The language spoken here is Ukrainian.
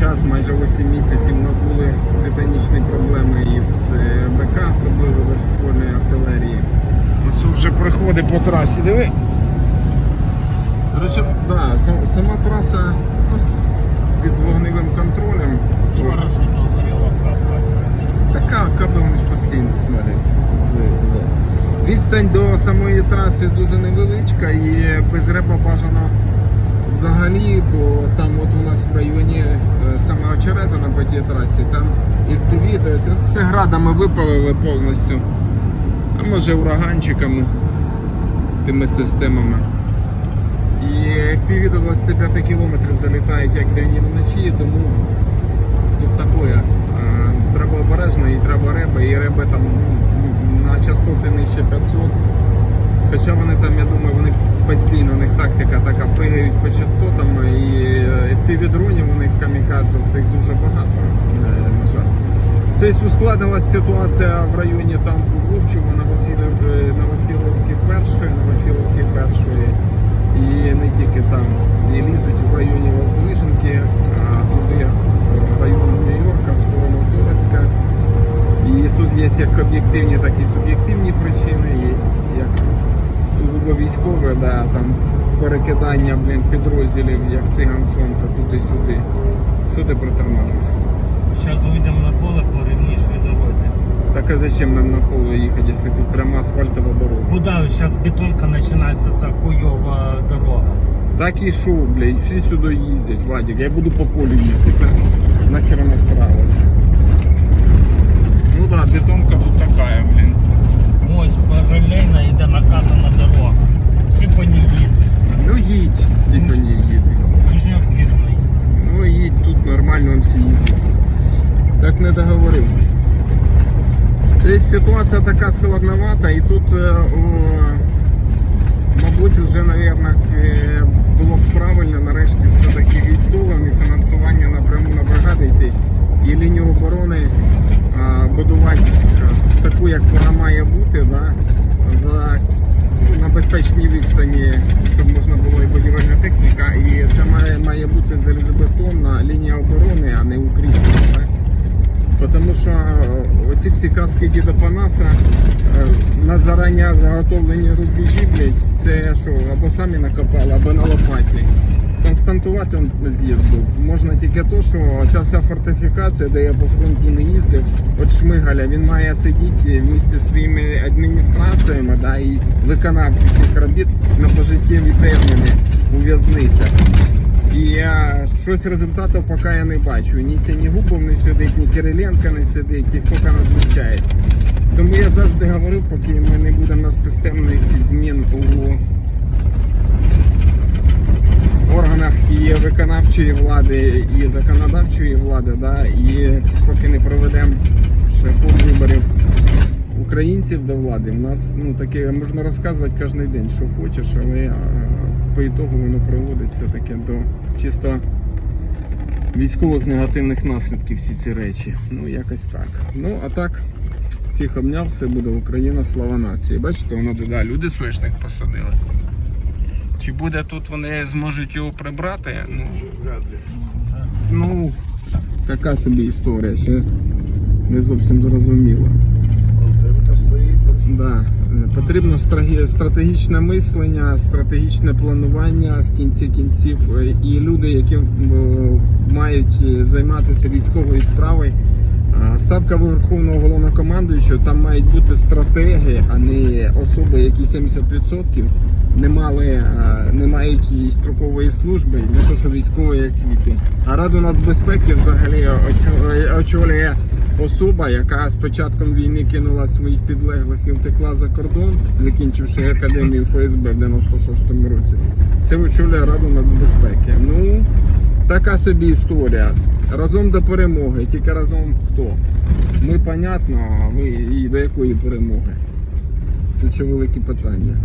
час, майже 8 місяців, у нас були титанічні проблеми із е, БК, особливо верствольної артилерії. Ось вже приходить по трасі, диви. До речі, да, сама траса ну, з під вогневим контролем. Вчора ж не говорила. Така вони ж постійно смотрять. Відстань до самої траси дуже невеличка і без реба бажано взагалі, бо там от у нас в районі е, саме очерета на тій трасі, там і в піві, це градами випалили повністю. А може ураганчиками, тими системами. І піві до 25 кілометрів залітають як день і вночі, тому тут такое. е, Треба обережно і треба реби, і реби там ну, на частоти нижче 500. Хоча вони там, я думаю, вони постійно, у них тактика така, пригають по частотам і е, FPV-дронів у них камікадзе цих дуже багато, е, на жаль. Тобто ускладнилась ситуація в районі там Вовчого Василів, е, першої, на Василовки першої. І не тільки там. І лізуть в районі Воздвиженки, а туди в район Нью-Йорка, в сторону Турецька. І тут є як об'єктивні, так і суб'єктивні причини, є як сугубо військове, да, там перекидання блін, підрозділів, як циган сонця туди-сюди. Що ти притормажуєш? Зараз вийдемо на поле по рівнішій дорозі. Так а зачем нам на поле їхати, якщо тут пряма асфальтова дорога? Куда зараз бетонка починається, ця хуйова дорога. Так і шо, блядь, всі сюди їздять, Вадик, я буду по полю їздити. Нахер она всралась. Ну да, бетонка тут такая, блин. Ось паралельно йде накатана дорога. Всі по ній їдуть. Ну їдь, всі їдуть. Ну їдь, тут нормально всі їздять. Так не договорив. Тобто ситуація така складновата і тут, е, мабуть, вже, мабуть, було б правильно нарешті все-таки військовим і фінансування напряму на бригади йти. І лінію оборони будувати е, таку, як вона має бути, да, за, безпечній відстані, щоб можна було і будівельна техніка. І це має, має бути залізобетонна лінія оборони, а не укріплення. Тому що оці всі казки Діда Панаса е, на зарання заготовлені рубежі, блядь, це що, або самі накопали, або на лопаті. Константувати он з'їзд був. Можна тільки то, що ця вся фортифікація, де я по фронту не їздив, от Шмигаля, він має сидіти в місті своїми адміністраціями да, і виконавці цих робіт на пожиттєві терміни у в'язницях. І я щось результатів поки я не бачу. Ні Сінігубов не сидить, ні Кириленко не сидить, їх поки назначають. Тому я завжди говорив, поки ми не будемо на системних змін у органах і виконавчої влади, і законодавчої влади, да, і поки не проведемо шляхом виборів українців до влади, у нас ну таке можна розказувати кожен день, що хочеш, але по ітогу воно приводить все-таки до чисто військових негативних наслідків всі ці речі. Ну, якось так. Ну, а так, всіх обняв, все буде Україна, слава нації. Бачите, воно туди люди соняшник посадили. Чи буде тут вони зможуть його прибрати? Ну, ну така собі історія, ще не зовсім зрозуміло. Да. Потрібно стратегічне мислення, стратегічне планування в кінці кінців. е, І люди, які мають е, займатися військовою справою. А Ставка Верховного головнокомандуючого, там мають бути стратеги, а не особи, які 70% не мали, е, не мають і строкової служби, не то що військової освіти. А Раду нацбезпеки взагалі очолює особа, яка з початком війни кинула своїх підлеглих і втекла за кордон, закінчивши академію ФСБ в 96-му році. Це очолює Раду нацбезпеки. Ну, така собі історія. Разом до перемоги, тільки разом хто? Ми понятно, а ви і до якої перемоги? Тут ще великі питання.